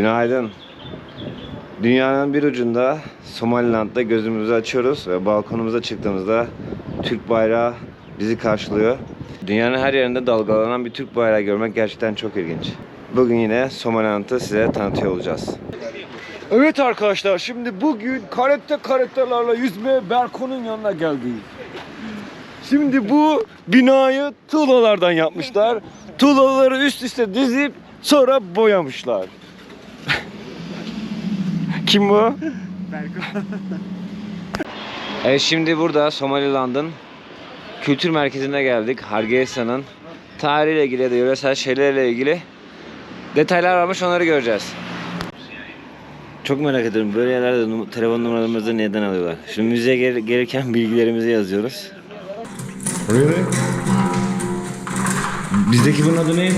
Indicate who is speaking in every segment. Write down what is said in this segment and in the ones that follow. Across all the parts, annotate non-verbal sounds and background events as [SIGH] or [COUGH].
Speaker 1: Günaydın. Dünyanın bir ucunda Somaliland'da gözümüzü açıyoruz ve balkonumuza çıktığımızda Türk bayrağı bizi karşılıyor. Dünyanın her yerinde dalgalanan bir Türk bayrağı görmek gerçekten çok ilginç. Bugün yine Somaliland'ı size tanıtıyor olacağız. Evet arkadaşlar şimdi bugün karette karettelerle yüzmeye Berko'nun yanına geldik. Şimdi bu binayı tuğlalardan yapmışlar. Tuğlaları üst üste dizip sonra boyamışlar. Kim bu? evet şimdi burada Somaliland'ın kültür merkezine geldik. Hargeysan'ın tarihiyle ilgili ya da yöresel şeylerle ilgili detaylar varmış onları göreceğiz. Çok merak ediyorum böyle yerlerde num- telefon numaralarımızı neden alıyorlar? Şimdi müzeye gel- gelirken bilgilerimizi yazıyoruz. Really? Bizdeki bunun adı neydi?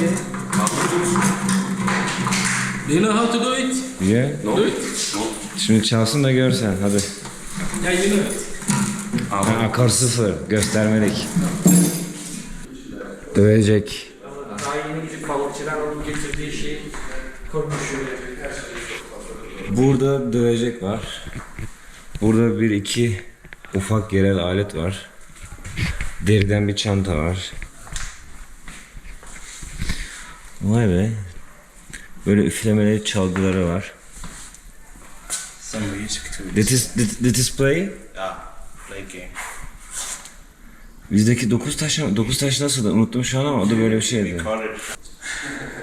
Speaker 2: Do you know how to do it?
Speaker 1: Yeah.
Speaker 2: Do it.
Speaker 1: Şimdi çalsın da görsen hadi.
Speaker 2: You know it.
Speaker 1: Ha, akor sıfır göstermelik. Dövecek.
Speaker 2: Daha yeni bizim balıkçılar onun getirdiği şeyi korumuş.
Speaker 1: Burada dövecek var. Burada bir iki ufak yerel alet var. Deriden bir çanta var. Vay be. Böyle üflemeli çalgıları var.
Speaker 3: Some music to it.
Speaker 1: This is, this, this is play.
Speaker 3: Yeah, play game.
Speaker 1: Bizdeki dokuz taş, dokuz taş nasıl unuttum şu an ama o da böyle bir şeydi.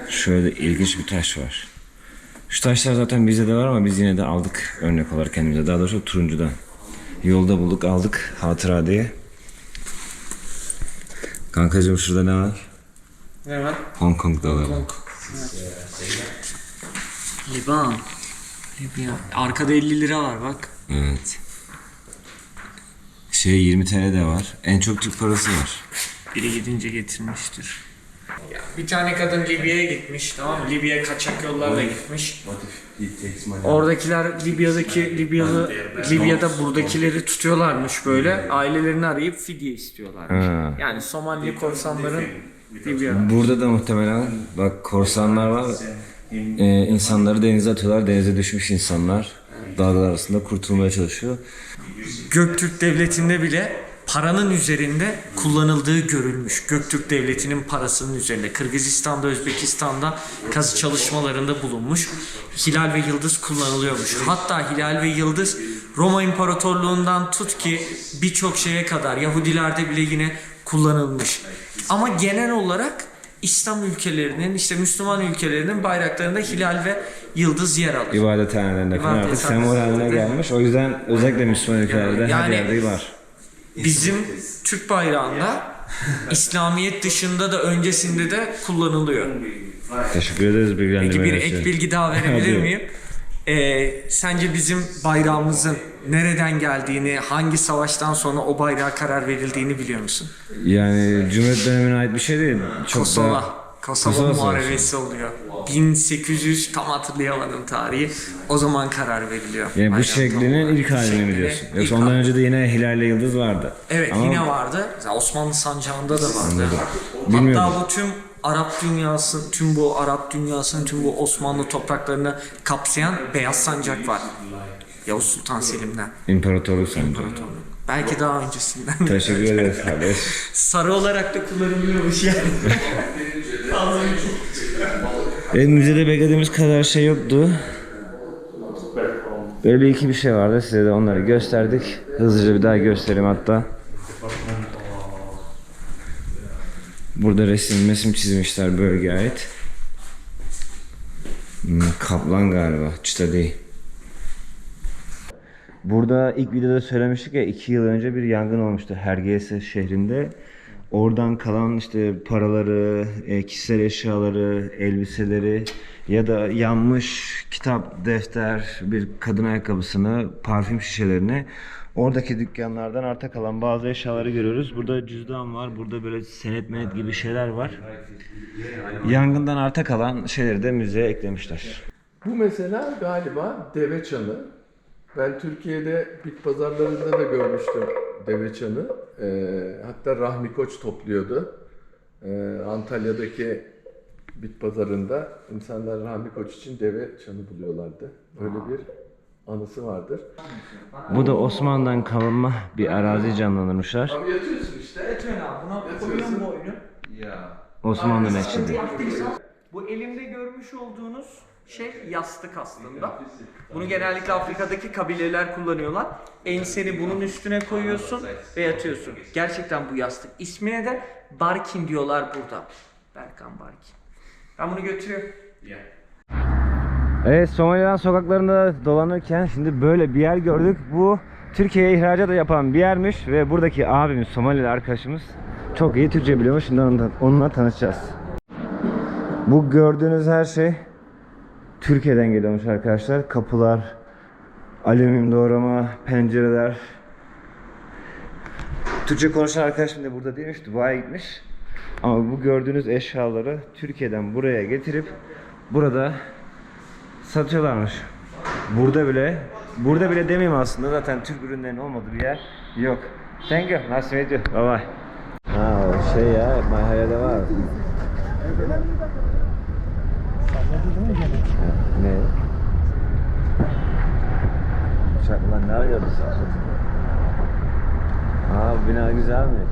Speaker 1: Şöyle ilginç bir taş var. Şu taşlar zaten bizde de var ama biz yine de aldık örnek olarak kendimize. Daha doğrusu turuncudan. Yolda bulduk aldık hatıra diye. Kankacığım şurada ne var?
Speaker 2: Ne var?
Speaker 1: Hong Kong dalı.
Speaker 2: Liban. Arkada 50 lira var bak.
Speaker 1: Evet. Şey 20 TL de var. En çok Türk parası var.
Speaker 2: Biri gidince getirmiştir. Bir tane kadın Libya'ya gitmiş tamam mı? Libya'ya kaçak yollarla gitmiş. Oradakiler Libya'daki Libyalı Libya'da buradakileri tutuyorlarmış böyle. Ailelerini arayıp fidye istiyorlarmış.
Speaker 1: Ha.
Speaker 2: Yani Somali korsanların Libya.
Speaker 1: Burada da muhtemelen bak korsanlar var. Ee, insanları denize atıyorlar. Denize düşmüş insanlar. Dalgalar arasında kurtulmaya çalışıyor.
Speaker 2: Göktürk Devleti'nde bile paranın üzerinde kullanıldığı görülmüş. Göktürk Devleti'nin parasının üzerinde. Kırgızistan'da, Özbekistan'da kazı çalışmalarında bulunmuş. Hilal ve yıldız kullanılıyormuş. Hatta hilal ve yıldız Roma İmparatorluğundan tut ki birçok şeye kadar Yahudilerde bile yine kullanılmış. Ama genel olarak İslam ülkelerinin, işte Müslüman ülkelerinin bayraklarında hilal ve yıldız yer alır.
Speaker 1: İbadethanelerinde falan artık sembol haline gelmiş. O yüzden özellikle Müslüman ülkelerde her
Speaker 2: Yani-
Speaker 1: yerde var.
Speaker 2: Bizim Türk bayrağında [LAUGHS] İslamiyet dışında da öncesinde de kullanılıyor.
Speaker 1: Teşekkür ederiz
Speaker 2: Peki bir ek bilgi daha [LAUGHS] verebilir miyim? Ee, sence bizim bayrağımızın nereden geldiğini, hangi savaştan sonra o bayrağa karar verildiğini biliyor musun?
Speaker 1: Yani Cumhuriyet dönemine ait bir şey değil. Çok
Speaker 2: Kosova.
Speaker 1: da
Speaker 2: Kosova,
Speaker 1: Kosova Savaşı.
Speaker 2: Muharebesi oluyor. 1800 tam hatırlayamadım tarihi. O zaman karar veriliyor.
Speaker 1: yani bu şeklinin ilk halini mi diyorsun? Yoksa ondan önce de yine Hilal ile Yıldız vardı.
Speaker 2: Evet
Speaker 1: Ama
Speaker 2: yine vardı. Osmanlı sancağında da vardı.
Speaker 1: Bilmiyordum.
Speaker 2: Hatta bu tüm Arap dünyası, tüm bu Arap dünyasının tüm bu Osmanlı topraklarını kapsayan beyaz sancak var. Yavuz Sultan Selim'den.
Speaker 1: İmparatorluk sanacak.
Speaker 2: Belki daha öncesinden.
Speaker 1: Teşekkür ederiz kardeş.
Speaker 2: Sarı olarak da kullanılıyormuş yani.
Speaker 1: Evet, müzede beklediğimiz kadar şey yoktu. Böyle bir iki bir şey vardı. Size de onları gösterdik. Hızlıca bir daha göstereyim hatta. Burada resim mesim çizmişler bölgeye ait. Hmm, kaplan galiba. Çıta değil. Burada ilk videoda söylemiştik ya iki yıl önce bir yangın olmuştu Hergeysa şehrinde. Oradan kalan işte paraları, e, kişisel eşyaları, elbiseleri ya da yanmış kitap, defter, bir kadın ayakkabısını, parfüm şişelerini oradaki dükkanlardan arta kalan bazı eşyaları görüyoruz. Burada cüzdan var, burada böyle senet menet gibi şeyler var. Yangından arta kalan şeyleri de müzeye eklemişler.
Speaker 4: Bu mesela galiba deve çanı. Ben Türkiye'de bit pazarlarında da görmüştüm deve çanı. Ee, hatta Rahmi Koç topluyordu. Ee, Antalya'daki bit pazarında insanlar Rahmi Koç için deve çanı buluyorlardı. Öyle bir anısı vardır.
Speaker 1: Bu da Osmanlı'dan kalma bir arazi canlandırmışlar.
Speaker 4: Abi yatıyorsun işte.
Speaker 2: Etmen abi buna koyuyorum boynu.
Speaker 1: Osmanlı Mescidi.
Speaker 2: Bu elimde görmüş olduğunuz şey yastık aslında. Bunu genellikle Afrika'daki kabileler kullanıyorlar. Enseni bunun üstüne koyuyorsun ve yatıyorsun. Gerçekten bu yastık. İsmine de Barkin diyorlar burada. Berkan Barkin. Ben bunu götürüyorum.
Speaker 1: Evet Somaliland sokaklarında dolanırken şimdi böyle bir yer gördük. Bu Türkiye'ye ihracat da yapan bir yermiş ve buradaki abimiz Somalili arkadaşımız çok iyi Türkçe biliyormuş. Şimdi onunla, onunla tanışacağız. Bu gördüğünüz her şey Türkiye'den geliyormuş arkadaşlar. Kapılar, alüminyum doğrama, pencereler. Türkçe konuşan arkadaşım da burada değilmiş, Dubai'ye gitmiş. Ama bu gördüğünüz eşyaları Türkiye'den buraya getirip burada satıyorlarmış. Burada bile, burada bile demeyeyim aslında zaten Türk ürünlerinin olmadığı bir yer yok. Thank you, nice to meet you, bye bye. Ha şey ya, My Hayal'de var. Ne? Uçaklar ne arıyordu sen? Aa bina güzelmiş.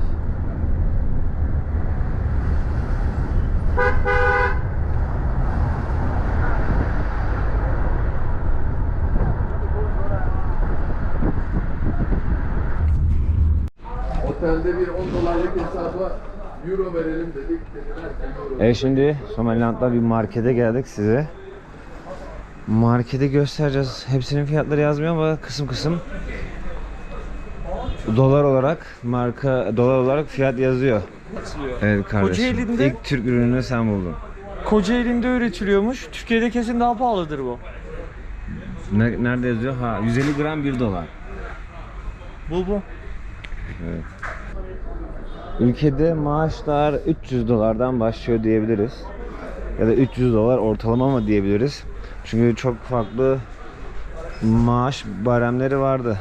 Speaker 4: Otelde bir 10 dolarlık hesaba euro verelim dedik. Dediler ki euro.
Speaker 1: Evet şimdi Somaliland'da bir markete geldik size. Markete göstereceğiz. Hepsinin fiyatları yazmıyor ama kısım kısım dolar olarak marka dolar olarak fiyat yazıyor. Evet kardeşim.
Speaker 2: Kocaeli'nde-
Speaker 1: İlk Türk ürününü sen buldun.
Speaker 2: Kocaeli'nde üretiliyormuş. Türkiye'de kesin daha pahalıdır bu.
Speaker 1: Ne- nerede yazıyor? Ha 150 gram 1 dolar.
Speaker 2: Bu bu.
Speaker 1: Ülkede maaşlar 300 dolardan başlıyor diyebiliriz. Ya da 300 dolar ortalama mı diyebiliriz. Çünkü çok farklı maaş baremleri vardı.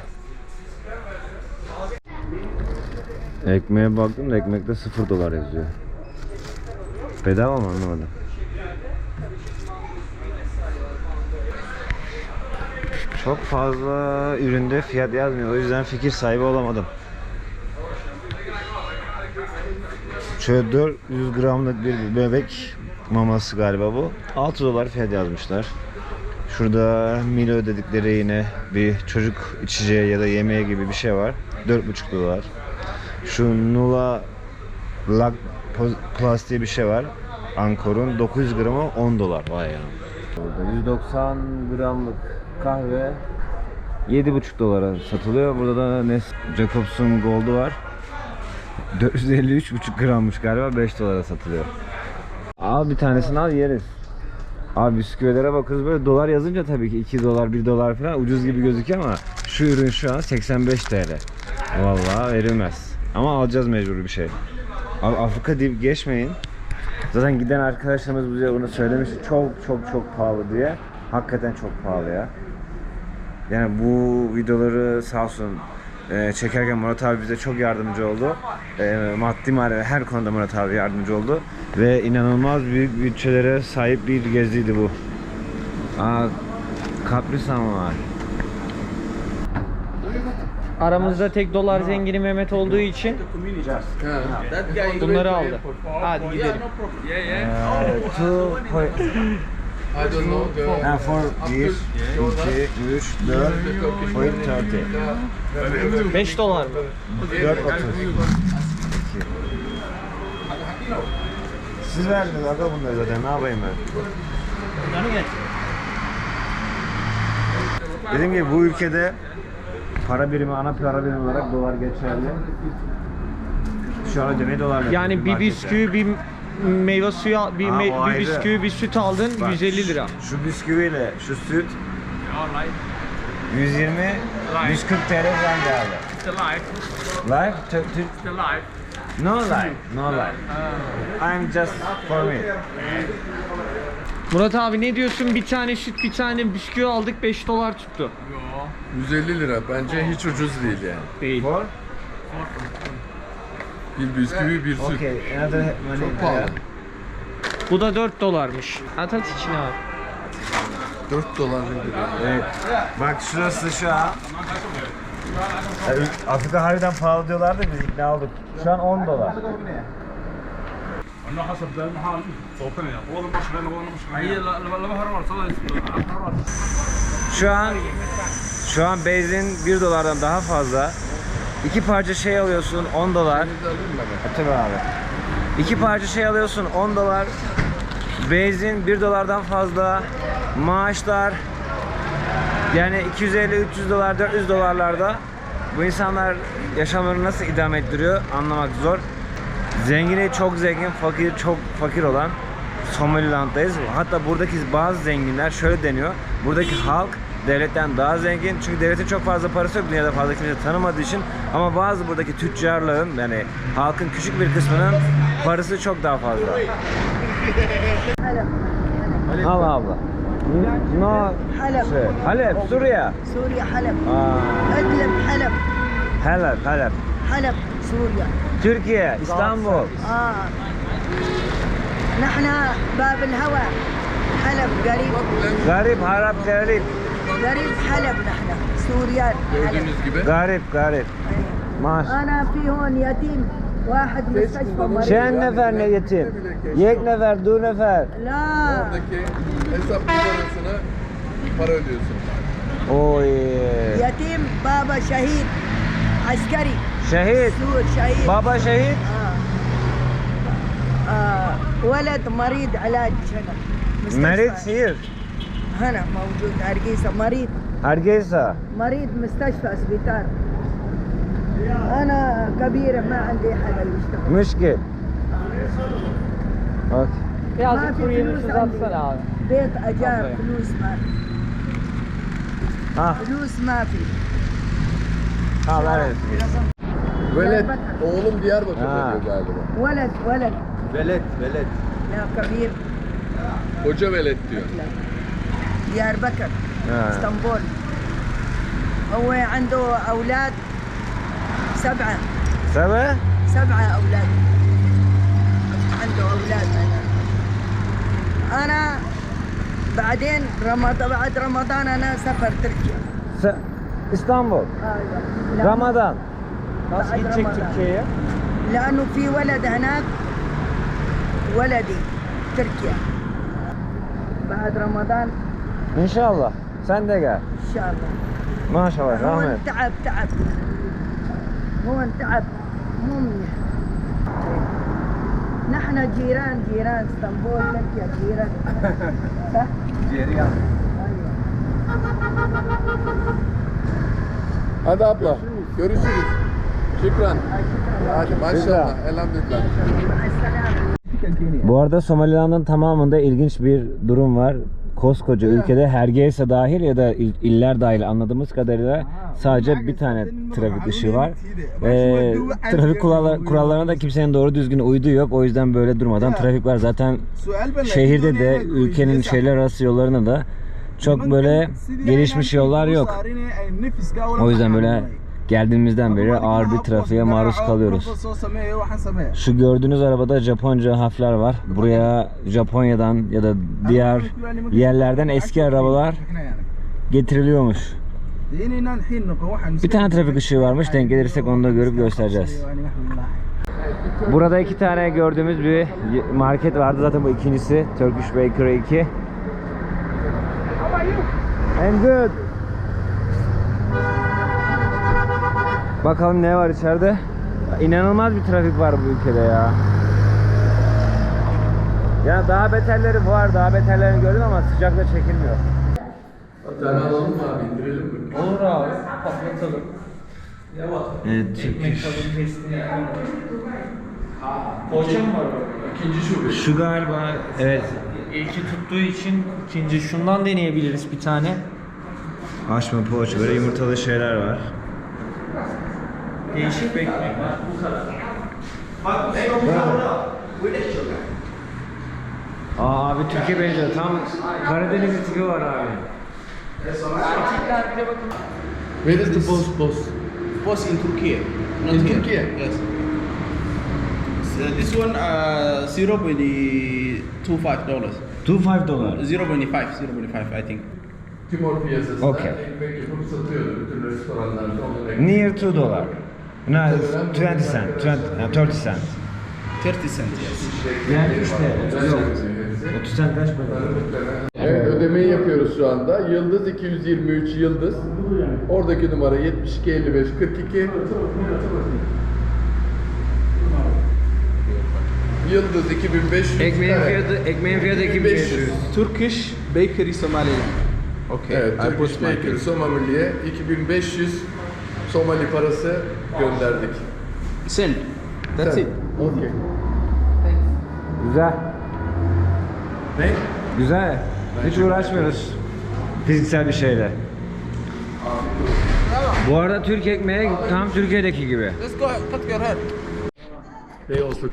Speaker 1: Ekmeğe baktım da ekmekte 0 dolar yazıyor. Bedava mı anlamadım. Çok fazla üründe fiyat yazmıyor. O yüzden fikir sahibi olamadım. Şöyle 400 gramlık bir bebek maması galiba bu. 6 dolar fiyat yazmışlar. Şurada Milo dedikleri yine bir çocuk içeceği ya da yemeği gibi bir şey var. 4,5 dolar. Şu Nula Lac Plus diye bir şey var. Ankor'un 900 gramı 10 dolar. Vay ya. Burada 190 gramlık kahve 7,5 dolara satılıyor. Burada da Nes Jacobs'un Gold'u var. 453,5 [LAUGHS] grammış galiba 5 dolara satılıyor. Al bir tanesini al yeriz. Abi bisküvilere bakıyoruz böyle dolar yazınca tabii ki 2 dolar 1 dolar falan ucuz gibi gözüküyor ama şu ürün şu an 85 TL. Vallahi verilmez. Ama alacağız mecbur bir şey. Abi Afrika deyip geçmeyin. Zaten giden arkadaşlarımız bize bunu söylemişti. Çok çok çok pahalı diye. Hakikaten çok pahalı ya. Yani bu videoları sağ olsun e, çekerken Murat abi bize çok yardımcı oldu. E, maddi manevi her konuda Murat abi yardımcı oldu. Ve inanılmaz büyük bütçelere sahip bir geziydi bu. Aa, Kaprisan var.
Speaker 2: Aramızda tek dolar zengini Mehmet olduğu için bunları aldı. Hadi gidelim.
Speaker 1: Ee, two.
Speaker 4: I don't know. the-
Speaker 1: Ha, for 1, 2, 3, 4, point 30.
Speaker 2: 5 dolar mı?
Speaker 1: 4, 30. Siz verdiniz aga bunları zaten ne yapayım ben? Dediğim gibi bu ülkede para birimi ana para birimi olarak dolar geçerli. Şu an ödemeyi dolarla
Speaker 2: Yani bir bisküvi, bir meyve suyu, bir,
Speaker 1: Ha,
Speaker 2: me-
Speaker 1: o
Speaker 2: bir
Speaker 1: ayrı.
Speaker 2: bisküvi, bir süt aldın
Speaker 1: Bak,
Speaker 2: 150 lira.
Speaker 1: Şu bisküviyle şu süt 120 140 TL falan geldi.
Speaker 3: The life, the life.
Speaker 1: no life, no life. I'm just for me.
Speaker 2: Murat abi ne diyorsun? Bir tane süt, bir tane bisküvi aldık 5 dolar tuttu.
Speaker 4: 150 lira. Bence hiç ucuz değil yani.
Speaker 2: Değil.
Speaker 1: For?
Speaker 4: Bir bisküvi bir süt.
Speaker 1: Okay, another money.
Speaker 4: Çok pahalı.
Speaker 2: Bu da 4 dolarmış. At at içine abi.
Speaker 4: 4 dolar nedir?
Speaker 1: Evet. Bak şurası şu an. Afrika harbiden pahalı diyorlardı biz ikna olduk. Şu an 10 dolar. Şu an şu an benzin 1 dolardan daha fazla. İki parça şey alıyorsun 10 dolar. E, Tabii abi. İki parça şey alıyorsun 10 dolar. Benzin 1 dolardan fazla. Maaşlar yani 250 300 dolar 400 dolarlarda bu insanlar yaşamlarını nasıl idame ettiriyor anlamak zor. Zengini çok zengin, fakir çok fakir olan Somaliland'dayız. Hatta buradaki bazı zenginler şöyle deniyor. Buradaki halk devletten daha zengin. Çünkü devletin çok fazla parası yok. Dünyada fazla kimse tanımadığı için. Ama bazı buradaki tüccarların yani halkın küçük bir kısmının parası çok daha fazla. Al abla. No,
Speaker 5: حلب
Speaker 1: şey, Halep, Suriye.
Speaker 5: سوريا حلب
Speaker 1: Aa,
Speaker 5: ادلب حلب
Speaker 1: Halep, Halep.
Speaker 5: حلب سوريا
Speaker 1: Türkiye, İstanbul.
Speaker 5: اه نحن باب الهوى حلب قريب
Speaker 1: Garip, harap, garip.
Speaker 5: قريب حلب نحن سوريا حلب
Speaker 4: Gördüğünüz gibi.
Speaker 1: Garip, garip. Maaş.
Speaker 5: انا في هون يتيم واحد مستشفى مريض
Speaker 1: Şen nefer ne yetim? Yek nefer, du nefer.
Speaker 5: لا
Speaker 4: Oradaki hesap numarasına para ödüyorsunuz.
Speaker 1: Oy.
Speaker 5: يتيم بابا شهيد عسكري
Speaker 1: Şehit.
Speaker 5: سور شهيد
Speaker 1: Baba şehit.
Speaker 5: آه. آه. ولد مريض علاج هنا مستشفى.
Speaker 1: Merit Sihir.
Speaker 5: هنا موجود هرقيسة مريض
Speaker 1: Hargeysa.
Speaker 5: مريض مستشفى سبيطار انا كبيره ما عندي حدا يشتغل
Speaker 1: Müşkil. Bak.
Speaker 5: ما في فلوس عندي. بيت اجار فلوس ما في
Speaker 1: Ha,
Speaker 5: فلوس ما في
Speaker 1: ha ver.
Speaker 4: Velet, oğlum Diyarbakır'da
Speaker 1: Ha.
Speaker 4: diyor galiba.
Speaker 5: ولد ولد
Speaker 1: Velet, velet.
Speaker 5: لا كبير
Speaker 4: Koca velet diyor.
Speaker 5: ديار بكر
Speaker 1: Ha.
Speaker 5: اسطنبول هو عنده أولاد سبعة
Speaker 1: Sebe?
Speaker 5: سبعة أولاد عنده أولاد أنا أنا بعدين رمضان بعد رمضان أنا سفر تركيا
Speaker 1: Se İstanbul. أيوه.
Speaker 5: Nasıl gidecek Türkiye'ye? لأنه في ولد هناك ولدي تركيا بعد رمضان
Speaker 1: İnşallah. Sen de gel.
Speaker 5: ان شاء الله
Speaker 1: Maşallah. Rahmet.
Speaker 5: هون تعب تعب هون تعب مو منيح نحن جيران جيران اسطنبول تركيا جيران صح؟ أيوة.
Speaker 4: Hadi abla, görüşürüz. Şükran. Hadi
Speaker 1: Şükran.
Speaker 4: maşallah, elhamdülillah.
Speaker 5: مع السلامه
Speaker 1: Bu arada Somaliland'ın tamamında ilginç bir durum var. Koskoca ülkede Hergeisa dahil ya da il- iller dahil anladığımız kadarıyla sadece bir tane trafik ışığı var. Ee, trafik kurallar- kurallarına da kimsenin doğru düzgün uyduğu yok. O yüzden böyle durmadan trafik var. Zaten şehirde de ülkenin şehirler arası yollarında da çok böyle gelişmiş yollar yok. O yüzden böyle geldiğimizden beri ağır bir trafiğe maruz kalıyoruz. Şu gördüğünüz arabada Japonca harfler var. Buraya Japonya'dan ya da diğer yerlerden eski arabalar getiriliyormuş. Bir tane trafik ışığı varmış. Denk gelirsek onu da görüp göstereceğiz. Burada iki tane gördüğümüz bir market vardı. Zaten bu ikincisi. Turkish Bakery 2. And good. Bakalım ne var içeride. İnanılmaz bir trafik var bu ülkede ya. Ya daha beterleri var, daha beterlerini gördüm ama sıcakta çekilmiyor.
Speaker 4: Tane alalım mı abi, indirelim mi?
Speaker 2: Olur abi. Patlatalım.
Speaker 1: Evet, Turkish.
Speaker 2: Poğaça mı var orada?
Speaker 4: İkinci şube.
Speaker 1: Şu galiba, evet.
Speaker 2: İlki tuttuğu için ikinci şundan deneyebiliriz bir tane.
Speaker 1: Açma poğaça, böyle yumurtalı şeyler var.
Speaker 2: Değişik bir ekmek var. Bu kadar.
Speaker 1: Aa abi Türkiye benziyor. Tam Karadeniz tipi var abi.
Speaker 2: Erkekler bir de bakın.
Speaker 4: Where is the post boss?
Speaker 3: Boss in Turkey.
Speaker 4: In Turkey?
Speaker 3: Yes. uh, this one uh, zero point two five dollars.
Speaker 1: 2 dolar.
Speaker 3: Zero point five, zero point five, I think.
Speaker 4: Timor piyasasında
Speaker 1: Okey.
Speaker 4: ekmek yapıp satıyordu bütün restoranlarda.
Speaker 1: Near 2 dolar. No, 20 cent, 20, 30 cent.
Speaker 3: Thirty cents, yes.
Speaker 1: Yani işte yok.
Speaker 4: yapıyor hepsi.
Speaker 1: 30 cent kaç para?
Speaker 4: Evet ödemeyi yapıyoruz şu anda. Yıldız 223 Yıldız. Oradaki numara 72 55 42. Yıldız 2500
Speaker 1: Ekmeğin
Speaker 4: Evet.
Speaker 1: fiyatı, ekmeğin fiyatı 2500.
Speaker 3: Turkish bakery Somali. Okay,
Speaker 4: Evet,
Speaker 3: I put
Speaker 4: Turkish
Speaker 3: my
Speaker 4: Bakery Somali'ye 2500 Somali parası gönderdik.
Speaker 3: Send. That's
Speaker 4: Sen-
Speaker 3: it.
Speaker 4: Okey.
Speaker 1: Güzel.
Speaker 4: Ne?
Speaker 1: Güzel. Hiç uğraşmıyoruz fiziksel bir şeyle. Bu arada Türk ekmeği tam Türkiye'deki gibi.
Speaker 3: Let's go. Cut your hair.
Speaker 4: They also.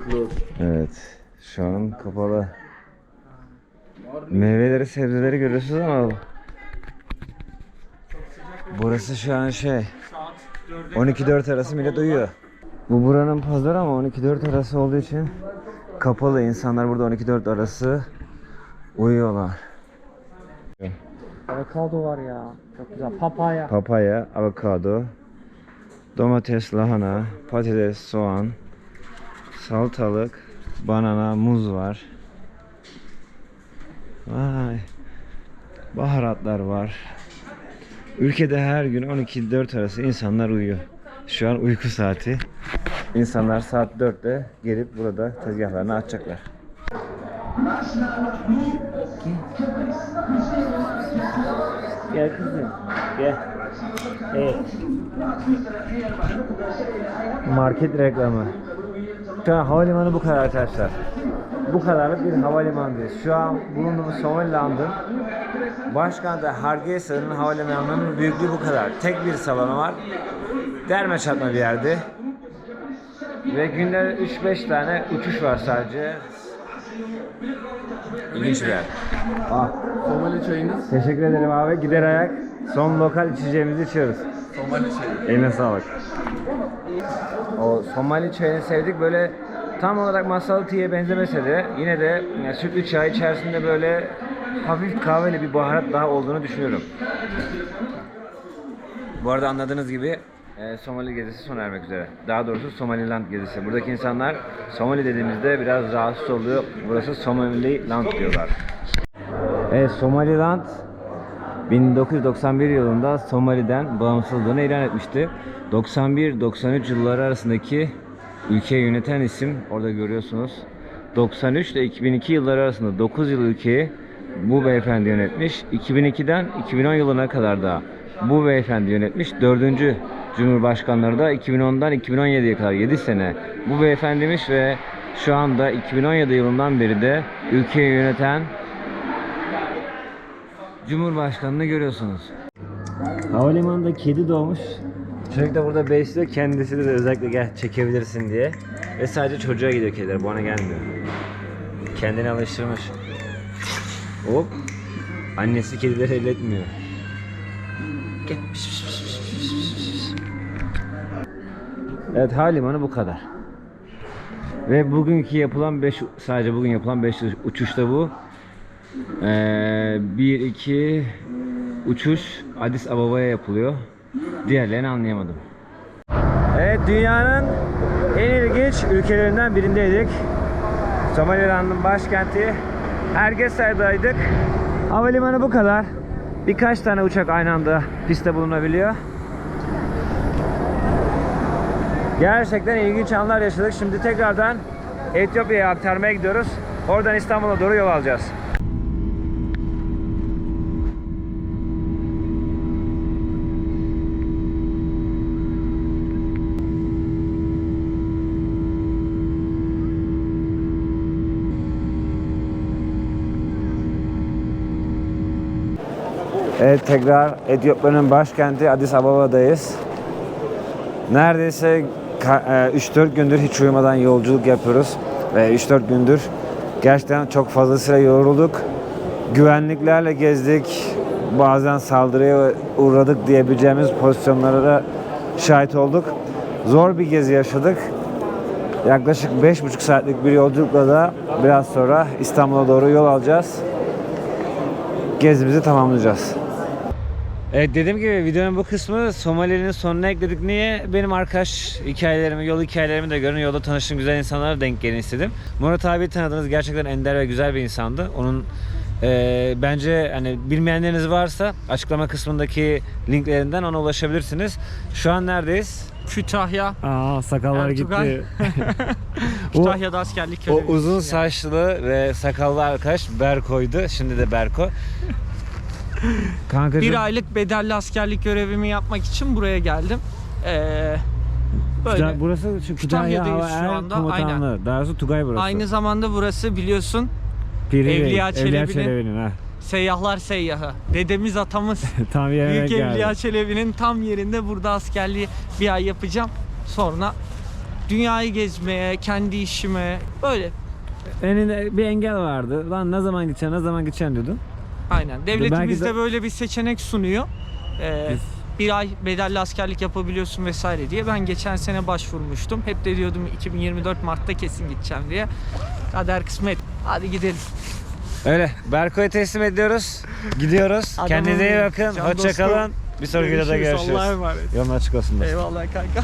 Speaker 1: Evet. Şu an kapalı. Meyveleri, sebzeleri görüyorsunuz ama burası şu an şey 12-4 arası millet uyuyor. Bu buranın pazarı ama 12-4 arası olduğu için kapalı. İnsanlar burada 12-4 arası uyuyorlar.
Speaker 2: Avokado var ya. Çok güzel. Papaya.
Speaker 1: Papaya, avokado, domates, lahana, patates, soğan, salatalık, banana, muz var. Vay. Baharatlar var. Ülkede her gün 12-4 arası insanlar uyuyor. Şu an uyku saati. İnsanlar saat 4'te gelip burada tezgahlarını açacaklar.
Speaker 2: Gel kızım. Gel. Evet.
Speaker 1: Market reklamı. Şu an havalimanı bu kadar arkadaşlar. Bu kadarlık bir havalimanındayız. Şu an bulunduğumuz Somaliland'ın başkenti Hargeisa'nın havalimanının büyüklüğü bu kadar. Tek bir salonu var. Derme çatma bir yerde. Ve günde 3-5 tane uçuş var sadece. İlginç bir yer. Ah,
Speaker 4: Somali çayınız.
Speaker 1: teşekkür ederim abi. Gider ayak. Son lokal içeceğimizi içiyoruz.
Speaker 4: Somali çayı.
Speaker 1: Eline sağlık. O Somali çayını sevdik. Böyle tam olarak masal tea'ye benzemese de yine de yani sütlü çay içerisinde böyle hafif kahveli bir baharat daha olduğunu düşünüyorum. Bu arada anladığınız gibi e, Somali gezisi sona ermek üzere. Daha doğrusu Somaliland gezisi. Buradaki insanlar Somali dediğimizde biraz rahatsız oluyor. Burası Somaliland diyorlar. Evet Somaliland 1991 yılında Somali'den bağımsızlığını ilan etmişti. 91-93 yılları arasındaki ülkeyi yöneten isim orada görüyorsunuz. 93 ile 2002 yılları arasında 9 yıl ülkeyi bu beyefendi yönetmiş. 2002'den 2010 yılına kadar da bu beyefendi yönetmiş. 4. Cumhurbaşkanları da 2010'dan 2017'ye kadar 7 sene bu beyefendiymiş ve şu anda 2017 yılından beri de ülkeyi yöneten Cumhurbaşkanını görüyorsunuz. Havalimanında kedi doğmuş. Çocuk da burada besliyor. Kendisi de özellikle gel çekebilirsin diye. Ve sadece çocuğa gidiyor kediler. Bana gelmiyor. Kendini alıştırmış. Hop. Annesi kedileri elletmiyor. Gel. Pis, pis, pis. Evet havalimanı bu kadar. Ve bugünkü yapılan 5 sadece bugün yapılan 5 uçuşta bu. Ee, 1 2 uçuş Addis Ababa'ya yapılıyor. Diğerlerini anlayamadım. Evet dünyanın en ilginç ülkelerinden birindeydik. Somaliland'ın başkenti Hargeisa'daydık. Havalimanı bu kadar. Birkaç tane uçak aynı anda pistte bulunabiliyor. Gerçekten ilginç anlar yaşadık. Şimdi tekrardan Etiyopya'ya aktarmaya gidiyoruz. Oradan İstanbul'a doğru yol alacağız. Evet tekrar Etiyopya'nın başkenti Addis Ababa'dayız. Neredeyse ka- e, 3-4 gündür hiç uyumadan yolculuk yapıyoruz. Ve 3-4 gündür gerçekten çok fazlasıyla yorulduk. Güvenliklerle gezdik. Bazen saldırıya uğradık diyebileceğimiz pozisyonlara da şahit olduk. Zor bir gezi yaşadık. Yaklaşık 5,5 saatlik bir yolculukla da biraz sonra İstanbul'a doğru yol alacağız. Gezimizi tamamlayacağız. Evet dediğim gibi videonun bu kısmı Somali'nin sonuna ekledik. Niye? Benim arkadaş hikayelerimi, yol hikayelerimi de görün. Yolda tanıştığım güzel insanlara denk gelin istedim. Murat abi tanıdığınız gerçekten ender ve güzel bir insandı. Onun e, bence hani bilmeyenleriniz varsa açıklama kısmındaki linklerinden ona ulaşabilirsiniz. Şu an neredeyiz?
Speaker 2: Kütahya.
Speaker 1: Aa sakallar
Speaker 2: Ertuğrul.
Speaker 1: gitti. [LAUGHS]
Speaker 2: Kütahya'da askerlik
Speaker 1: O uzun saçlı ve sakallı arkadaş Berko'ydu. Şimdi de Berko. Kankacığım.
Speaker 2: Bir aylık bedelli askerlik görevimi yapmak için buraya geldim. Ee, böyle.
Speaker 1: Kütah- burası şu Kütahya Hava
Speaker 2: şu anda,
Speaker 1: Komutanlığı. Daha doğrusu Tugay burası.
Speaker 2: Aynı zamanda burası biliyorsun
Speaker 1: Piri
Speaker 2: Evliya Çelebi'nin-
Speaker 1: ha.
Speaker 2: seyyahlar seyyahı. Dedemiz atamız [LAUGHS]
Speaker 1: Tam
Speaker 2: Büyük
Speaker 1: geldi.
Speaker 2: Evliya Çelebi'nin tam yerinde burada askerliği bir ay yapacağım. Sonra dünyayı gezmeye, kendi işime böyle
Speaker 1: Önünde bir engel vardı. Lan ne zaman gideceksin, ne zaman gideceksin diyordun.
Speaker 2: Aynen. Devletimiz
Speaker 1: de-
Speaker 2: böyle bir seçenek sunuyor. Ee,
Speaker 1: Biz-
Speaker 2: bir ay bedelli askerlik yapabiliyorsun vesaire diye. Ben geçen sene başvurmuştum. Hep de diyordum 2024 Mart'ta kesin gideceğim diye. Kader kısmet. Hadi gidelim.
Speaker 1: Öyle. Berko'ya teslim ediyoruz. Gidiyoruz.
Speaker 2: Adamım
Speaker 1: Kendinize iyi bakın.
Speaker 2: Can
Speaker 1: Hoşça
Speaker 2: dostum.
Speaker 1: kalın. Bir sonraki videoda
Speaker 2: Görüşürüz.
Speaker 1: görüşürüz.
Speaker 2: Allah'a emanet.
Speaker 1: Yolun açık olsun. dostum.
Speaker 2: Eyvallah kanka.